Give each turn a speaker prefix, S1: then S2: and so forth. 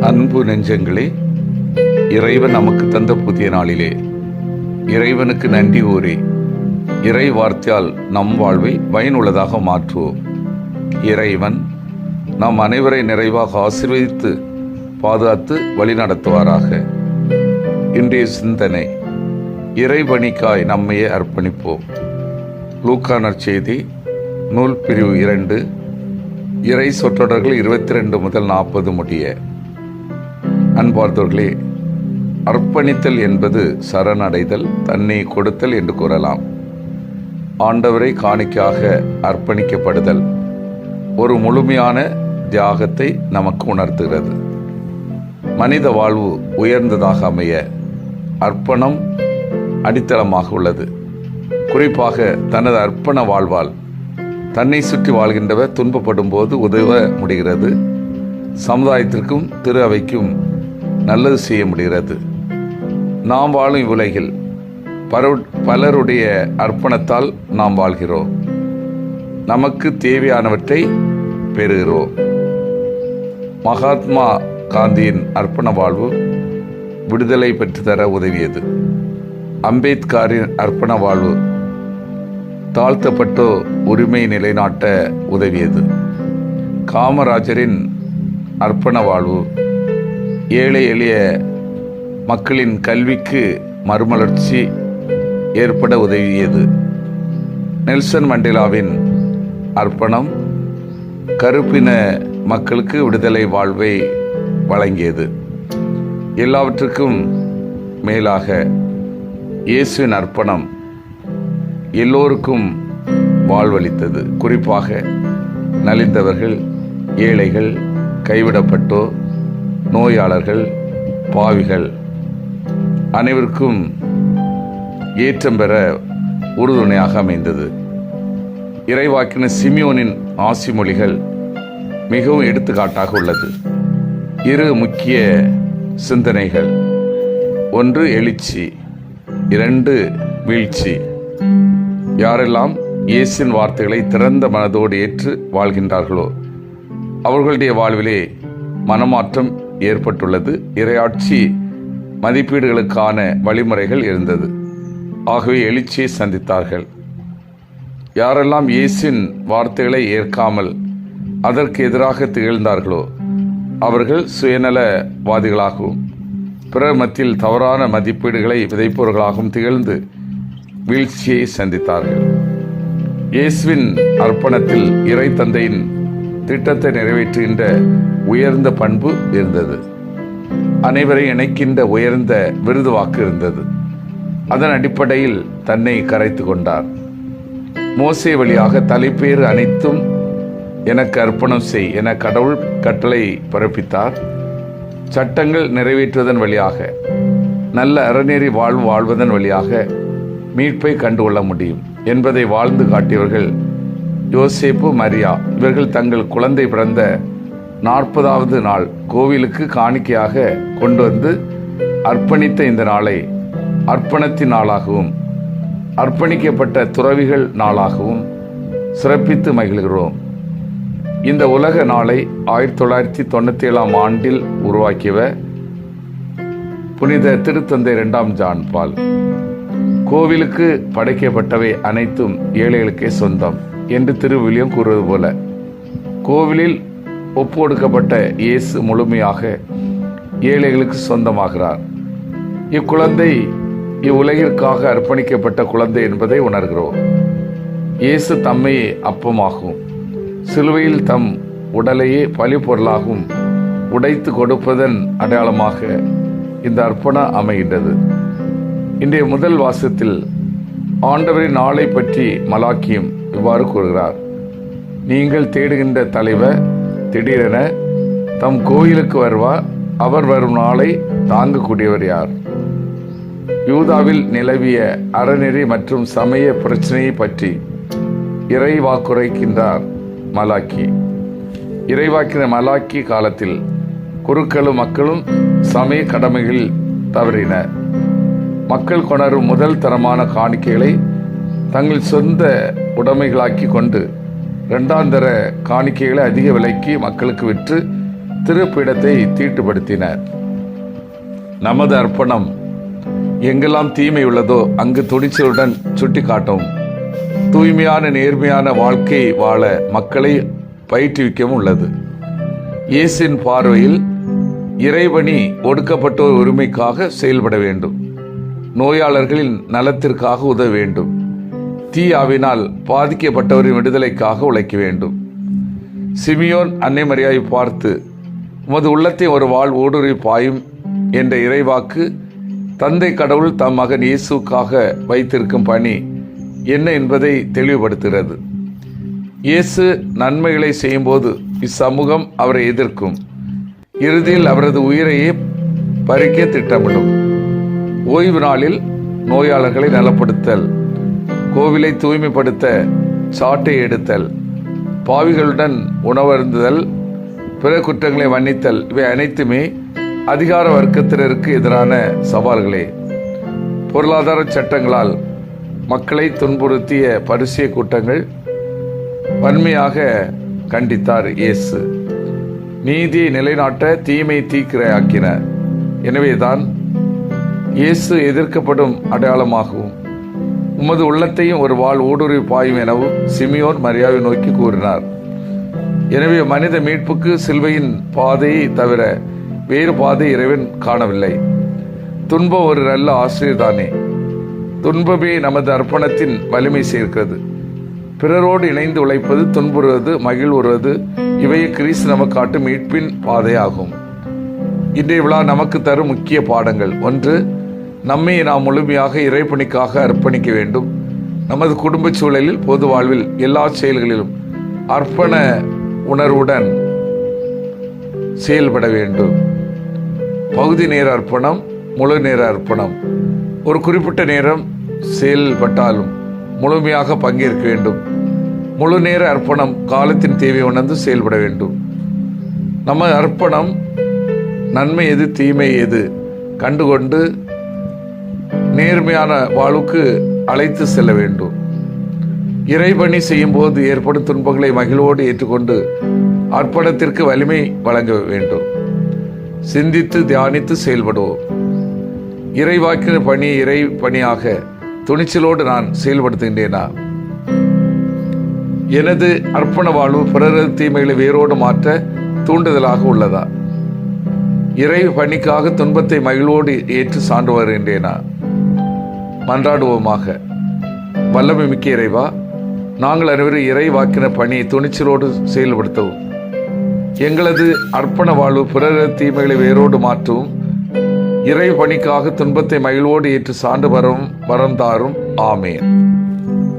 S1: அன்பு நெஞ்சங்களே இறைவன் நமக்கு தந்த புதிய நாளிலே. இறைவனுக்கு நன்றி கூறி இறை வார்த்தையால் நம் வாழ்வை பயனுள்ளதாக மாற்றுவோம். இறைவன் நாம் அனைவரை நிறைவாக ஆசீர்வதித்து பாதுகாத்து வழிநடத்துவாராக. இன்றைய சிந்தனை இறைவணிக்காய் நம்மையே அர்ப்பணிப்போம். லூக்கானர் செய்தி நூல் பிரிவு இரண்டு இறை சொற்றொடர்கள் இருபத்தி ரெண்டு முதல் நாற்பது முடிய. அன்பார்ந்தவர்களே அர்ப்பணித்தல் என்பது சரணடைதல் தன்னை கொடுத்தல் என்று கூறலாம். ஆண்டவரை காணிக்காக அர்ப்பணிக்கப்படுதல் ஒரு முழுமையான தியாகத்தை நமக்கு உணர்த்துகிறது. மனித வாழ்வு உயர்ந்ததாக அமைய அர்ப்பணம் அடித்தளமாக உள்ளது. குறிப்பாக தனது அர்ப்பண வாழ்வால் தன்னை சுற்றி வாழ்கின்றவர் துன்பப்படும் போது உதவ முடிகிறது. சமுதாயத்திற்கும் திரு அவைக்கும் நல்லது செய்ய முடிகிறது. நாம் வாழும் இவ்வுலகில் பரு- பலருடைய அர்ப்பணத்தால் நாம் வாழ்கிறோம். நமக்கு தேவையானவற்றை பெறுகிறோம். மகாத்மா காந்தியின் அர்ப்பண வாழ்வு விடுதலை பெற்றுத்தர உதவியது. அம்பேத்கரின் அர்ப்பண வாழ்வு தாழ்த்தப்பட்டோ உரிமை நிலைநாட்ட உதவியது. காமராஜரின் அர்ப்பண வாழ்வு ஏழை எளிய மக்களின் கல்விக்கு மறுமலர்ச்சி ஏற்பட உதவியது. நெல்சன் மண்டேலாவின் அர்ப்பணம் கருப்பின மக்களுக்கு விடுதலை வாழ்வை வழங்கியது. எல்லாவற்றுக்கும் மேலாக இயேசுவின் அர்ப்பணம் எல்லோருக்கும் வாழ்வளித்தது. குறிப்பாக நலிந்தவர்கள் ஏழைகள் கைவிடப்பட்டோர் நோயாளர்கள் பாவிகள் அனைவருக்கும் ஏற்றம் பெற உறுதுணையாக அமைந்தது. இறைவாக்கின சிமியோனின் ஆசி மொழிகள் மிகவும் எடுத்துக்காட்டாக உள்ளது. இரு முக்கிய சிந்தனைகள். ஒன்று எழுச்சி இரண்டு வீழ்ச்சி. யாரெல்லாம் இயேசின் வார்த்தைகளை திறந்த மனதோடு ஏற்று வாழ்கின்றார்களோ அவர்களுடைய வாழ்விலே மனமாற்றம் ஏற்பட்டுள்ளது. இரையாட்சி மதிப்பீடுகளுக்கான வழிமுறைகள் இருந்தது. ஆகவே எழுச்சியை சந்தித்தார்கள். யாரெல்லாம் இயேசின் வார்த்தைகளை ஏற்காமல் அதற்கு எதிராக திகழ்ந்தார்களோ அவர்கள் சுயநலவாதிகளாகவும் பிறர் மத்தியில் தவறான மதிப்பீடுகளை விதைப்பவர்களாகவும் திகழ்ந்து வீழ்ச்சியை சந்தித்தார்கள். இயேசுவின் அர்ப்பணத்தில் இறை தந்தையின் திட்டத்தை நிறைவேற்றுகின்ற உயர்ந்த பண்பு இருந்தது. அனைவரை இணைக்கின்ற உயர்ந்த விருது வாக்கு இருந்தது. அதன் அடிப்படையில் தன்னை கரைத்து கொண்டார். மோசே வழியாக தலைப்பேறு அனைத்தும் எனக்கு அர்ப்பணம் செய் என கடவுள் கட்டளை பிறப்பித்தார். சட்டங்கள் நிறைவேற்றுவதன் வழியாக நல்ல அறநெறி வாழ்வு வாழ்வதன் வழியாக மீட்பை கண்டுகொள்ள முடியும் என்பதை வாழ்ந்து காட்டியவர்கள் யோசேப்பு மரியா இவர்கள் தங்கள் குழந்தை பிறந்த நாற்பதாவது நாள் கோவிலுக்கு காணிக்கையாக கொண்டு வந்து அர்ப்பணித்த இந்த நாளை அர்ப்பணத்தின் நாளாகவும் அர்ப்பணிக்கப்பட்ட துறவிகள் நாளாகவும் சிறப்பித்து மகிழ்கிறோம். இந்த உலக நாளை ஆயிரத்தி தொள்ளாயிரத்தி தொண்ணூற்றி ஏழாம் ஆண்டில் உருவாக்கியவர் புனித திருத்தந்தை இரண்டாம் ஜான் பால் கோவிலுக்கு படைக்கப்பட்டவை அனைத்தும் ஏழைகளுக்கே சொந்தம். என்று திருவிலியம் கூறுவது போல கோவிலில் ஒப்பொடுக்கப்பட்ட இயேசு முழுமையாக ஏழைகளுக்கு சொந்தமாகிறார். இக்குழந்தை இவ்வுலகிற்காக அர்ப்பணிக்கப்பட்ட குழந்தை என்பதை உணர்கிறோம். இயேசு தம்மையே அப்பமாகும். சிலுவையில் தம் உடலையே பழி பொருளாகும் உடைத்து கொடுப்பதன் அடையாளமாக இந்த அர்ப்பணம் அமைகின்றது. இன்றைய முதல் வாசத்தில் ஆண்டவரின் நாளை பற்றி மலாக்கியும் இவ்வாறு கூறுகிறார். நீங்கள் தேடுகின்ற தலைவர் திடீரென தம் கோயிலுக்கு வருவார் அவர் வரும் நாளை தாங்கக்கூடியவர் யார்? யூதாவில் நிலவிய அறநெறி மற்றும் சமய பிரச்சனையை பற்றி இறைவாக்குரைக்கின்றார் மலாக்கி. இறைவாக்கின மலாக்கி காலத்தில் குருக்களும் மக்களும் சமய கடமைகளில் தவறினர். மக்கள் கொணரும் முதல் தரமான காணிக்கைகளை தங்கள் சொந்த உடைமைகளாக்கி கொண்டு இரண்டாந்தர காணிக்கைகளை அதிக விலைக்கு மக்களுக்கு விற்று திருப்பிடத்தை தீட்டுப்படுத்தினர். நமது அர்ப்பணம் எங்கெல்லாம் தீமை உள்ளதோ அங்கு துணிச்சலுடன் சுட்டி காட்டவும் தூய்மையான நேர்மையான வாழ்க்கை வாழ மக்களை பயிற்றுவிக்கவும் உள்ளது. இயேசின் பார்வையில் இறைவனி ஒடுக்கப்பட்டோர் உரிமைக்காக செயல்பட வேண்டும். நோயாளர்களின் நலத்திற்காக உதவ வேண்டும். தீயாவினால் பாதிக்கப்பட்டவரின் விடுதலைக்காக உழைக்க வேண்டும். சிமியோன் அன்னை மரியாதை பார்த்து உமது உள்ளத்தை ஒரு வாழ் ஊடுருவி பாயும் என்ற இறைவாக்கு தந்தை கடவுள் தம் மகன் இயேசுக்காக வைத்திருக்கும் பணி என்ன என்பதை தெளிவுபடுத்துகிறது. இயேசு நன்மைகளை செய்யும்போது இச்சமூகம் அவரை எதிர்க்கும். இறுதியில் அவரது உயிரையே பறிக்க திட்டமிடும். ஓய்வு நாளில் நோயாளர்களை நலப்படுத்தல். கோவிலை தூய்மைப்படுத்த சாட்டை எடுத்தல் பாவிகளுடன் உணவருந்துதல் பிற குற்றங்களை மன்னித்தல் இவை அனைத்துமே அதிகார வர்க்கத்தினருக்கு எதிரான சவால்களே. பொருளாதார சட்டங்களால் மக்களை துன்புறுத்திய பரிசிய கூட்டங்கள் வன்மையாக கண்டித்தார் இயேசு. நீதியை நிலைநாட்ட தீமை தீக்கிரையாக்கின. எனவேதான் இயேசு எதிர்க்கப்படும் அடையாளமாகவும் உமது உள்ளத்தையும் ஒரு வாழ் ஊடுருவி பாயும் எனவும் சிமியோன் மரியாதை நோக்கி கூறினார். எனவே மனித மீட்புக்கு சில்வையின் பாதையை தவிர வேறு பாதை இறைவன் காணவில்லை. துன்பம் ஒரு நல்ல ஆசிரியர் தானே. துன்பமே நமது அர்ப்பணத்தின் வலிமை சேர்க்கிறது. பிறரோடு இணைந்து உழைப்பது துன்புறுவது மகிழ்வுறுவது இவையே கிரீஸ் நமக்கு காட்டும் மீட்பின் பாதையாகும். இன்றைய விழா நமக்கு தரும் முக்கிய பாடங்கள். ஒன்று நம்மை நாம் முழுமையாக இறைப்பணிக்காக அர்ப்பணிக்க வேண்டும். நமது குடும்ப சூழலில் பொது வாழ்வில் எல்லா செயல்களிலும் அர்ப்பண உணர்வுடன் செயல்பட வேண்டும். பகுதி நேர அர்ப்பணம் முழு நேர அர்ப்பணம். ஒரு குறிப்பிட்ட நேரம் செயல்பட்டாலும் முழுமையாக பங்கேற்க வேண்டும். முழு நேர அர்ப்பணம் காலத்தின் தேவை உணர்ந்து செயல்பட வேண்டும். நம்ம அர்ப்பணம் நன்மை எது தீமை எது கண்டுகொண்டு நேர்மையான வாழ்வுக்கு அழைத்து செல்ல வேண்டும். இறைபணி செய்யும் போது ஏற்படும் துன்பங்களை மகிழ்வோடு ஏற்றுக்கொண்டு அர்ப்பணத்திற்கு வலிமை வழங்க வேண்டும். சிந்தித்து தியானித்து செயல்படுவோம். இறைவாக்கின பணி இறை பணியாக துணிச்சலோடு நான் செயல்படுத்துகின்றேனா? எனது அர்ப்பண வாழ்வு பிறரது தீமைகளை வேரோடு மாற்ற தூண்டுதலாக உள்ளதா? இறை பணிக்காக துன்பத்தை மகிழ்வோடு ஏற்று சான்று வருகின்றேனா? மன்றாடுவோமாக. வல்லமை மிக்க இறைவா நாங்கள் அனைவரும் இறை வாக்கின பணியை துணிச்சலோடு செயல்படுத்தவும். எங்களது அர்ப்பண வாழ்வு பிறர் தீமைகளை வேரோடு மாற்றவும். இறை பணிக்காக துன்பத்தை மகிழ்வோடு ஏற்று சான்று வரும் வரம் தாரும். ஆமேன்.